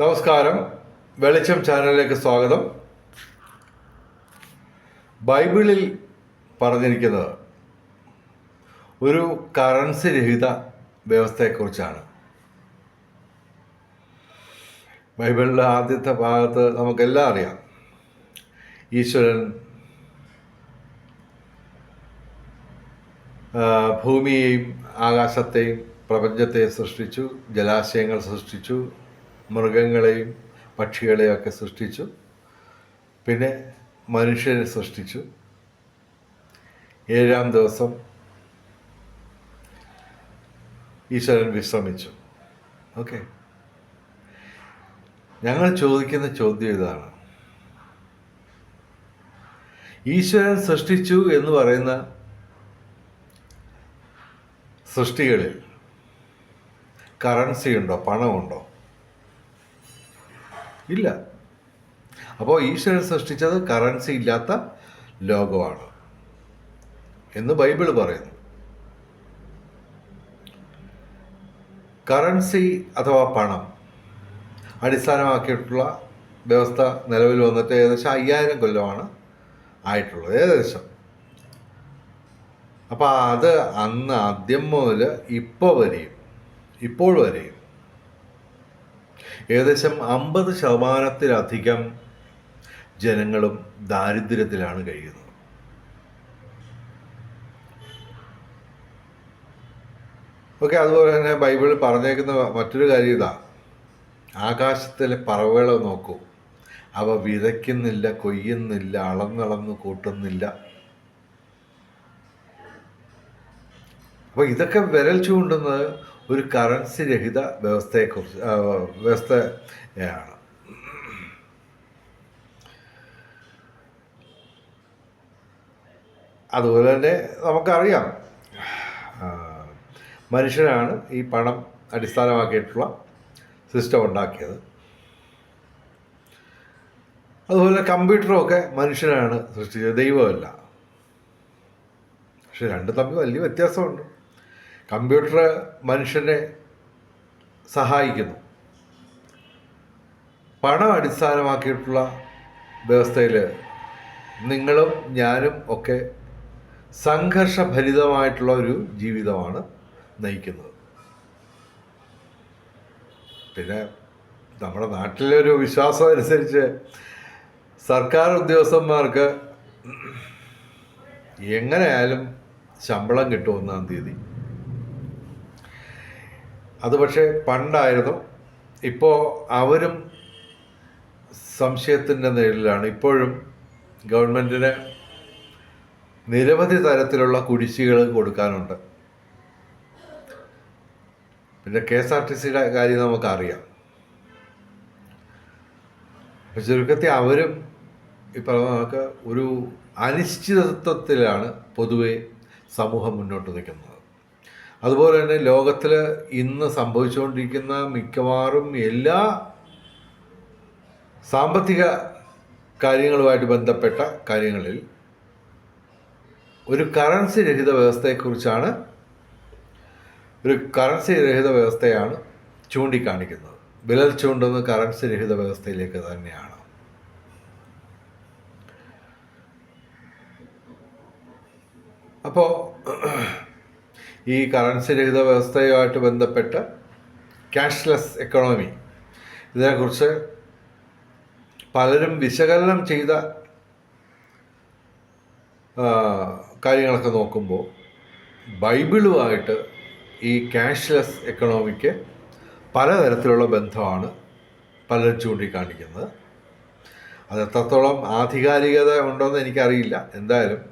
നമസ്കാരം. വെളിച്ചം ചാനലിലേക്ക് സ്വാഗതം. ബൈബിളിൽ പറഞ്ഞിരിക്കുന്നത് ഒരു കറൻസി രഹിത വ്യവസ്ഥയെക്കുറിച്ചാണ്. ബൈബിളിലെ ആദ്യത്തെ ഭാഗത്ത് നമുക്കെല്ലാം അറിയാം. ഈശ്വരൻ ഭൂമിയെയും ആകാശത്തെയും പ്രപഞ്ചത്തെയും സൃഷ്ടിച്ചു ജലാശയങ്ങൾ സൃഷ്ടിച്ചു മൃഗങ്ങളെയും പക്ഷികളെയും ഒക്കെ സൃഷ്ടിച്ചു. പിന്നെ മനുഷ്യനെ സൃഷ്ടിച്ചു. ഏഴാം ദിവസം ഈശ്വരൻ വിശ്രമിച്ചു. ഓക്കെ. ഞങ്ങൾ ചോദിക്കുന്ന ചോദ്യം ഇതാണ്. ഈശ്വരൻ സൃഷ്ടിച്ചു എന്ന് പറയുന്ന സൃഷ്ടികളിൽ കറൻസി ഉണ്ടോ? പണമുണ്ടോ? ഇല്ല. അപ്പോൾ ഈശ്വരൻ സൃഷ്ടിച്ചത് കറൻസി ഇല്ലാത്ത ലോകമാണ് എന്ന് ബൈബിൾ പറയുന്നു. കറൻസി അഥവാ പണം അടിസ്ഥാനമാക്കിയിട്ടുള്ള വ്യവസ്ഥ നിലവിൽ വന്നിട്ട് ഏകദേശം അയ്യായിരം കൊല്ലമാണ് ആയിട്ടുള്ളത് ഏകദേശം. അപ്പോൾ അത് അന്ന് ആദ്യം മുതൽ ഇപ്പോൾ വരെയും ഇപ്പോൾ വരെയും ഏകദേശം അമ്പത് ശതമാനത്തിലധികം ജനങ്ങളും ദാരിദ്ര്യത്തിലാണ് കഴിയുന്നത്. ഓക്കെ അതുപോലെ തന്നെ ബൈബിളിൽ പറഞ്ഞേക്കുന്ന മറ്റൊരു കാര്യം ഇതാ. ആകാശത്തിലെ പറവകളെ നോക്കൂ. അവ വിതയ്ക്കുന്നില്ല കൊയ്യുന്നില്ല അളന്നളന്ന് കൂട്ടുന്നില്ല. അപ്പോൾ ഇതൊക്കെ വിരൽ ചൂണ്ടുന്നത് ഒരു കറൻസി രഹിത വ്യവസ്ഥയെക്കുറിച്ച് വ്യവസ്ഥയാണ് അതുപോലെ തന്നെ നമുക്കറിയാം മനുഷ്യനാണ് ഈ പണം അടിസ്ഥാനമാക്കിയിട്ടുള്ള സിസ്റ്റം ഉണ്ടാക്കിയത്. അതുപോലെ കമ്പ്യൂട്ടറൊക്കെ മനുഷ്യനാണ് സൃഷ്ടിച്ചത് ദൈവമല്ല. പക്ഷെ രണ്ടും തമ്മിൽ വലിയ വ്യത്യാസമുണ്ട്. കമ്പ്യൂട്ടർ മനുഷ്യനെ സഹായിക്കുന്നു. പണം അടിസ്ഥാനമാക്കിയിട്ടുള്ള വ്യവസ്ഥയിൽ നിങ്ങളും ഞാനും ഒക്കെ സംഘർഷഭരിതമായിട്ടുള്ള ഒരു ജീവിതമാണ് നയിക്കുന്നത്. പിന്നെ നമ്മുടെ നാട്ടിലെ ഒരു വിശ്വാസം അനുസരിച്ച് സർക്കാർ ഉദ്യോഗസ്ഥന്മാർക്ക് എങ്ങനെയായാലും ശമ്പളം കിട്ടും ഒന്നാം തീയതി. അത് പക്ഷേ പണ്ടായിരുന്നു. ഇപ്പോൾ അവരും സംശയത്തിന്റെ നിഴലിലാണ്. ഇപ്പോഴും ഗവൺമെന്റിന് നിരവധി തരത്തിലുള്ള കുടിശ്ശികൾ കൊടുക്കാനുണ്ട്. പിന്നെ കെ എസ് ആർ ടി സിയുടെ കാര്യം നമുക്കറിയാം. ചുരുക്കത്തിൽ അവരും ഈ നമുക്ക് ഒരു അനിശ്ചിതത്വത്തിലാണ് പൊതുവെ സമൂഹം മുന്നോട്ട് നിൽക്കുന്നത്. അതുപോലെ തന്നെ ലോകത്തിൽ ഇന്ന് സംഭവിച്ചുകൊണ്ടിരിക്കുന്ന മിക്കവാറും എല്ലാ സാമ്പത്തിക കാര്യങ്ങളുമായിട്ട് ബന്ധപ്പെട്ട കാര്യങ്ങളിൽ ഒരു കറൻസി രഹിത വ്യവസ്ഥയെക്കുറിച്ചാണ് ഒരു കറൻസി രഹിത വ്യവസ്ഥയാണ് ചൂണ്ടിക്കാണിക്കുന്നത്. വിലൽ ചൂണ്ടുന്ന കറൻസി രഹിത വ്യവസ്ഥയിലേക്ക് തന്നെയാണ്. അപ്പോൾ ഈ കറൻസി രഹിത വ്യവസ്ഥയുമായിട്ട് ബന്ധപ്പെട്ട് ക്യാഷ്ലെസ് എക്കണോമി ഇതിനെക്കുറിച്ച് പലരും വിശകലനം ചെയ്ത കാര്യങ്ങളൊക്കെ നോക്കുമ്പോൾ ബൈബിളുമായിട്ട് ഈ ക്യാഷ്ലെസ് എക്കണോമിക്ക് പലതരത്തിലുള്ള ബന്ധമാണ് പലരും ചൂണ്ടിക്കാണിക്കുന്നത്. അത് എത്രത്തോളം ആധികാരികത ഉണ്ടോയെന്ന് എനിക്കറിയില്ല. എന്തായാലും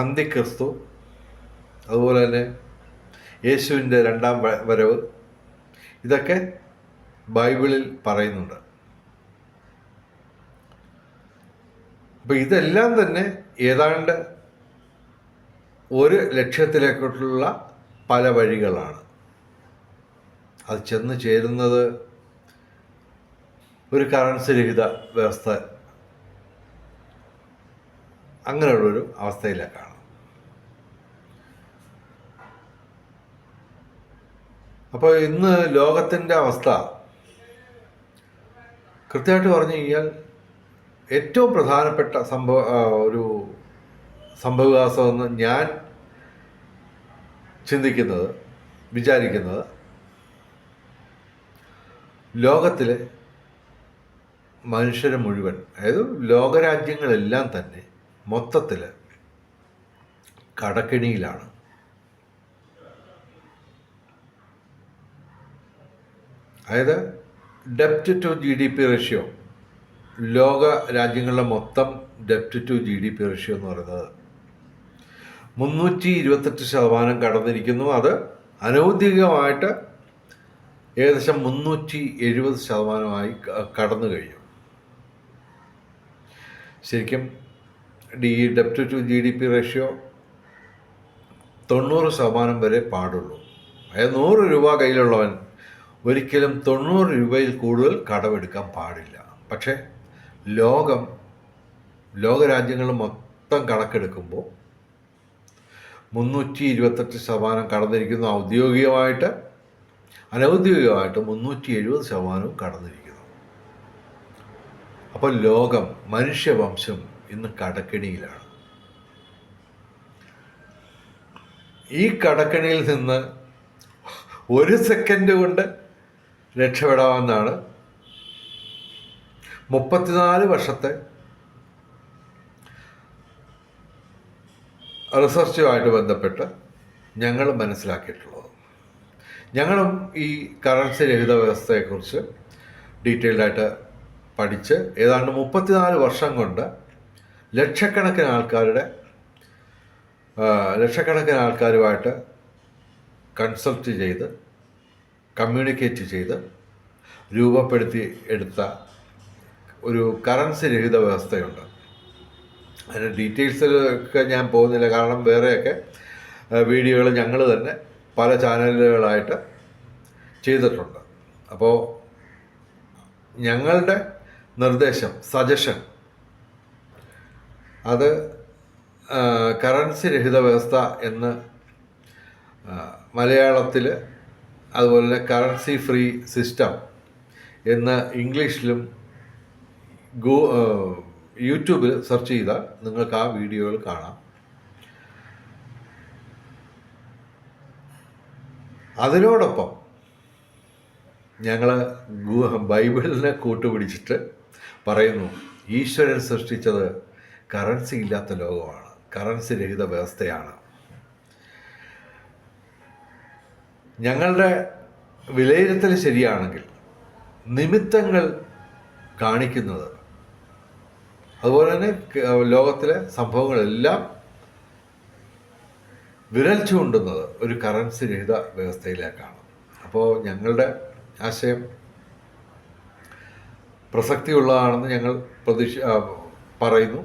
അന്തിക്രിസ്തു അതുപോലെ തന്നെ യേശുവിന്റെ രണ്ടാം വരവ്. ഇതൊക്കെ ബൈബിളിൽ പറയുന്നുണ്ട്. അപ്പം ഇതെല്ലാം തന്നെ ഏതാണ്ട് ഒരു ലക്ഷ്യത്തിലേക്കുള്ള പല വഴികളാണ്. അത് ചെന്ന് ചേരുന്നത് ഒരു കറൻസി രഹിത വ്യവസ്ഥ അങ്ങനെയുള്ളൊരു അവസ്ഥയിലേക്കാണ്. അപ്പോൾ ഇന്ന് ലോകത്തിന്റെ അവസ്ഥ. കൃത്യമായിട്ട് പറഞ്ഞു കഴിഞ്ഞാൽ ഏറ്റവും പ്രധാനപ്പെട്ട സംഭവ ഒരു സംഭവവികാസമെന്ന് ഞാൻ ചിന്തിക്കുന്നത് വിചാരിക്കുന്നത് ലോകത്തിലെ മനുഷ്യരെ മുഴുവൻ അതായത് ലോകരാജ്യങ്ങളെല്ലാം തന്നെ മൊത്തത്തിൽ കടക്കിണിയിലാണ്. അതായത് ഡെപ്റ്റ് to G D P ratio ലോക രാജ്യങ്ങളുടെ മൊത്തം ഡെപ്റ്റ് to G D P ratio എന്ന് പറയുന്നത് മുന്നൂറ്റി ഇരുപത്തെട്ട് ശതമാനം കടന്നിരിക്കുന്നു. അത് അനൗദ്യോഗികമായിട്ട് ഏകദേശം മുന്നൂറ്റി എഴുപത് ശതമാനമായി കടന്നു കഴിഞ്ഞു. ശരിക്കും D ഡെപ്റ്റ് to G D P ratio തൊണ്ണൂറ് ശതമാനം വരെ പാടുള്ളൂ. അതായത് നൂറ് രൂപ കയ്യിലുള്ളവൻ ഒരിക്കലും തൊണ്ണൂറ് രൂപയിൽ കൂടുതൽ കടമെടുക്കാൻ പാടില്ല. പക്ഷേ ലോകം ലോകരാജ്യങ്ങൾ മൊത്തം കണക്കെടുക്കുമ്പോൾ മുന്നൂറ്റി ഇരുപത്തെട്ട് ശതമാനം കടന്നിരിക്കുന്നു ഔദ്യോഗികമായിട്ട് അനൗദ്യോഗികമായിട്ട് മുന്നൂറ്റി എഴുപത് ശതമാനവും കടന്നിരിക്കുന്നു. അപ്പോൾ ലോകം മനുഷ്യവംശം ഇന്ന് കടക്കെണിയിലാണ്. ഈ കടക്കെണിയിൽ നിന്ന് ഒരു സെക്കൻഡ് കൊണ്ട് രക്ഷപ്പെടാമെന്നാണ്. മുപ്പത്തിനാല് വർഷത്തെ റിസർച്ചുമായിട്ട് ബന്ധപ്പെട്ട് ഞങ്ങൾ മനസ്സിലാക്കിയിട്ടുള്ളത്. ഞങ്ങളും ഈ കറൻസി രഹിത വ്യവസ്ഥയെക്കുറിച്ച് ഡീറ്റെയിൽഡായിട്ട് പഠിച്ച് ഏതാണ്ട് മുപ്പത്തിനാല് വർഷം കൊണ്ട് ലക്ഷക്കണക്കിന് ആൾക്കാരുടെ ലക്ഷക്കണക്കിന് ആൾക്കാരുമായിട്ട് കൺസൾട്ട് ചെയ്ത് കമ്മ്യൂണിക്കേറ്റ് ചെയ്ത് രൂപപ്പെടുത്തി എടുത്ത ഒരു കറൻസി രഹിത വ്യവസ്ഥയുണ്ട്. അതിന്റെ ഡീറ്റെയിൽസിലൊക്കെ ഞാൻ പോകുന്നില്ല. കാരണം വേറെയൊക്കെ വീഡിയോകൾ ഞങ്ങൾ തന്നെ പല ചാനലുകളായിട്ട് ചെയ്തിട്ടുണ്ട്. അപ്പോൾ ഞങ്ങളുടെ നിർദ്ദേശം സജഷൻ അത് കറൻസി രഹിത വ്യവസ്ഥ എന്ന് മലയാളത്തിൽ അതുപോലെ കറൻസി ഫ്രീ സിസ്റ്റം എന്ന ഇംഗ്ലീഷിലും ഗൂ യൂട്യൂബിൽ സെർച്ച് ചെയ്താൽ നിങ്ങൾക്ക് ആ വീഡിയോകൾ കാണാം. അതിനോടൊപ്പം ഞങ്ങൾ ബൈബിളിനെ കൂട്ടുപിടിച്ചിട്ട് പറയുന്നു ഈശ്വരൻ സൃഷ്ടിച്ചത് കറൻസി ഇല്ലാത്ത ലോകമാണ് കറൻസി രഹിത വ്യവസ്ഥയാണ്. ഞങ്ങളുടെ വിലയിരുത്തൽ ശരിയാണെങ്കിൽ നിമിത്തങ്ങൾ കാണിക്കുന്നത്. അതുപോലെ തന്നെ ലോകത്തിലെ സംഭവങ്ങളെല്ലാം വിരൽ ചൂണ്ടുന്നത് ഒരു കറൻസി രഹിത വ്യവസ്ഥയിലേക്കാണ്. അപ്പോൾ ഞങ്ങളുടെ ആശയം പ്രസക്തിയുള്ളതാണെന്ന് ഞങ്ങൾ പ്രതീക്ഷ പറയുന്നു.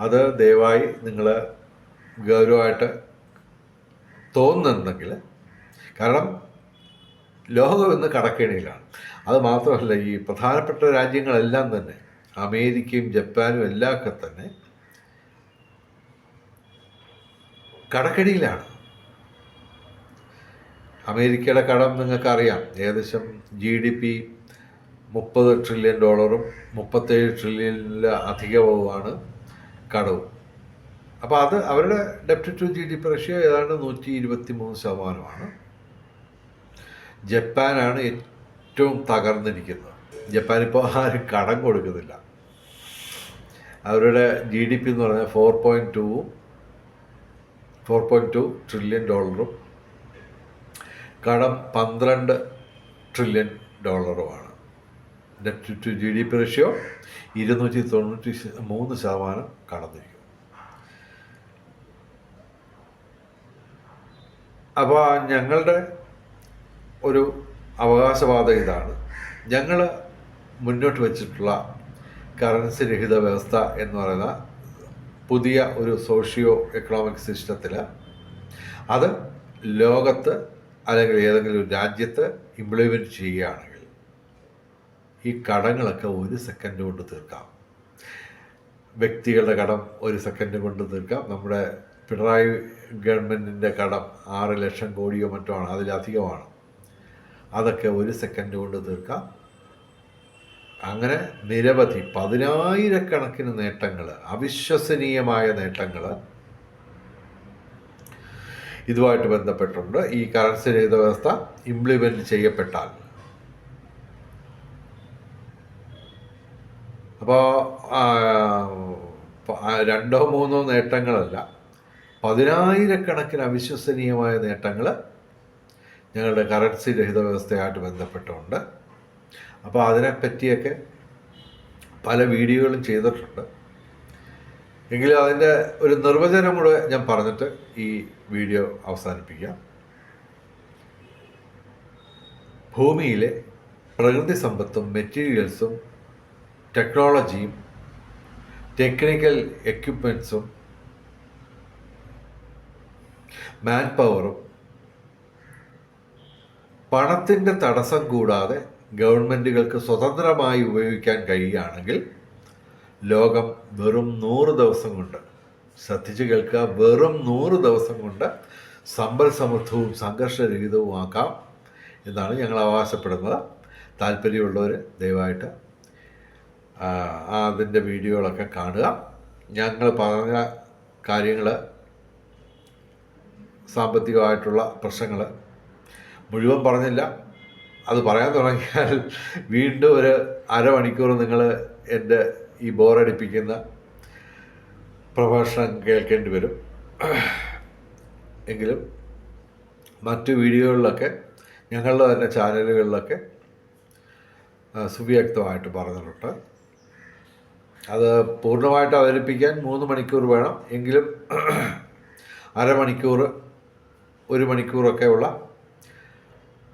അത് ദയവായി നിങ്ങൾ ഗൗരവമായിട്ട് തോന്നുന്നുണ്ടെങ്കിൽ കാരണം ലോകം ഇന്ന് കടക്കേണിയിലാണ്. അത് മാത്രമല്ല ഈ പ്രധാനപ്പെട്ട രാജ്യങ്ങളെല്ലാം തന്നെ അമേരിക്കയും ജപ്പാനും എല്ലാം ഒക്കെ തന്നെ കടക്കെണിയിലാണ്. അമേരിക്കയുടെ കടം നിങ്ങൾക്കറിയാം. ഏകദേശം ജി ഡി പി മുപ്പത് ട്രില്യൺ ഡോളറും മുപ്പത്തേഴ് ട്രില്യണിൽ അധികവുമാണ് കടവും. അപ്പോൾ അത് അവരുടെ ഡെപ്റ്റ് to G D P ratio ഏതാണ്ട് നൂറ്റി ഇരുപത്തി മൂന്ന് ശതമാനമാണ്. ജപ്പാനാണ് ഏറ്റവും തകർന്നിരിക്കുന്നത്. ജപ്പാൻ ഇപ്പോൾ ആരും കടം കൊടുക്കുന്നില്ല. അവരുടെ ജി ഡി പി എന്ന് പറഞ്ഞാൽ ഫോർ പോയിന്റ് ടൂവും ഫോർ പോയിന്റ് ടു ട്രില്യൺ ഡോളറും കടം പന്ത്രണ്ട് trillion ഡോളറുമാണ് debt to G D P ratio ഇരുന്നൂറ്റി തൊണ്ണൂറ്റി മൂന്ന് ശതമാനം കടന്നിരിക്കും അപ്പോൾ ഞങ്ങളുടെ ഒരു അവകാശവാദം ഇതാണ്. ഞങ്ങൾ മുന്നോട്ട് വച്ചിട്ടുള്ള കറൻസി രഹിത വ്യവസ്ഥ എന്ന് പറയുന്ന പുതിയ ഒരു സോഷ്യോ എക്കണോമിക് സിസ്റ്റത്തിൽ അത് ലോകത്ത് അല്ലെങ്കിൽ ഏതെങ്കിലും ഒരു രാജ്യത്ത് ഇംപ്ലിമെന്റ് ചെയ്യുകയാണെങ്കിൽ ഈ കടങ്ങളൊക്കെ ഒരു സെക്കൻഡ് കൊണ്ട് തീർക്കാം. വ്യക്തികളുടെ കടം ഒരു സെക്കൻഡ് കൊണ്ട് തീർക്കാം. നമ്മുടെ പിണറായി ഗവൺമെന്റിന്റെ കടം ആറ് ലക്ഷം കോടിയോ മറ്റോ ആണ്. അതിലധികമാണ്. അതൊക്കെ ഒരു സെക്കൻഡ് കൊണ്ട് തീർക്കാം. അങ്ങനെ നിരവധി പതിനായിരക്കണക്കിന് നേട്ടങ്ങൾ അവിശ്വസനീയമായ നേട്ടങ്ങൾ ഇതുമായിട്ട് ബന്ധപ്പെട്ടുണ്ട്. ഈ കറൻസി രഹിത വ്യവസ്ഥ ഇംപ്ലിമെന്റ് ചെയ്യപ്പെട്ടാൽ. അപ്പോൾ രണ്ടോ മൂന്നോ നേട്ടങ്ങളല്ല പതിനായിരക്കണക്കിന് അവിശ്വസനീയമായ നേട്ടങ്ങൾ ഞങ്ങളുടെ കറൻസി രഹിത വ്യവസ്ഥയായിട്ട് ബന്ധപ്പെട്ടുകൊണ്ട്. അപ്പോൾ അതിനെപ്പറ്റിയൊക്കെ പല വീഡിയോകളും ചെയ്തിട്ടുണ്ട്. എങ്കിലും അതിന്റെ ഒരു നിർവചനം കൂടെ ഞാൻ പറഞ്ഞിട്ട് ഈ വീഡിയോ അവസാനിപ്പിക്കാം. ഭൂമിയിലെ പ്രകൃതി സമ്പത്തും മെറ്റീരിയൽസും ടെക്നോളജിയും ടെക്നിക്കൽ എക്യുപ്മെൻസും മാൻ പവറും പണത്തിന്റെ തടസ്സം കൂടാതെ ഗവൺമെന്റുകൾക്ക് സ്വതന്ത്രമായി ഉപയോഗിക്കാൻ കഴിയുകയാണെങ്കിൽ ലോകം വെറും നൂറ് ദിവസം കൊണ്ട് ശ്രദ്ധിച്ച് കേൾക്കുക വെറും നൂറ് ദിവസം കൊണ്ട് സമ്പൽ സമൃദ്ധവും സംഘർഷരഹിതവുമാക്കാം എന്നാണ് ഞങ്ങൾ അവകാശപ്പെടുന്നത്. താല്പര്യമുള്ളവർ ദയവായിട്ട് അതിന്റെ വീഡിയോകളൊക്കെ കാണുക. ഞങ്ങൾ പറഞ്ഞ കാര്യങ്ങൾ സാമ്പത്തികമായിട്ടുള്ള പ്രശ്നങ്ങൾ മുഴുവൻ പറഞ്ഞില്ല. അത് പറയാൻ തുടങ്ങിയാൽ വീണ്ടും ഒരു അരമണിക്കൂർ നിങ്ങൾ എന്റെ ഈ ബോറടിപ്പിക്കുന്ന പ്രഭാഷണം കേൾക്കേണ്ടി വരും. എങ്കിലും മറ്റു വീഡിയോകളിലൊക്കെ ഞങ്ങളുടെ തന്നെ ചാനലുകളിലൊക്കെ സുവ്യക്തമായിട്ട് പറഞ്ഞിട്ടുണ്ട്. അത് പൂർണമായിട്ട് അവതരിപ്പിക്കാൻ മൂന്ന് മണിക്കൂർ വേണം. എങ്കിലും അരമണിക്കൂർ ഒരു മണിക്കൂറൊക്കെ ഉള്ള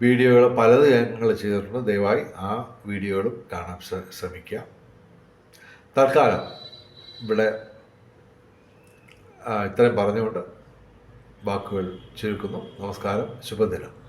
വീഡിയോകൾ പലത് ഞങ്ങൾ ചെയ്തിട്ടുണ്ട്. ദയവായി ആ വീഡിയോകളും കാണാൻ ശ്രമിക്കാം ശ്രമിക്കുക. തൽക്കാലം ഇവിടെ ഇത്രയും പറഞ്ഞുകൊണ്ട് വാക്കുകൾ ചുരുക്കുന്നു. നമസ്കാരം. ശുഭദിനം.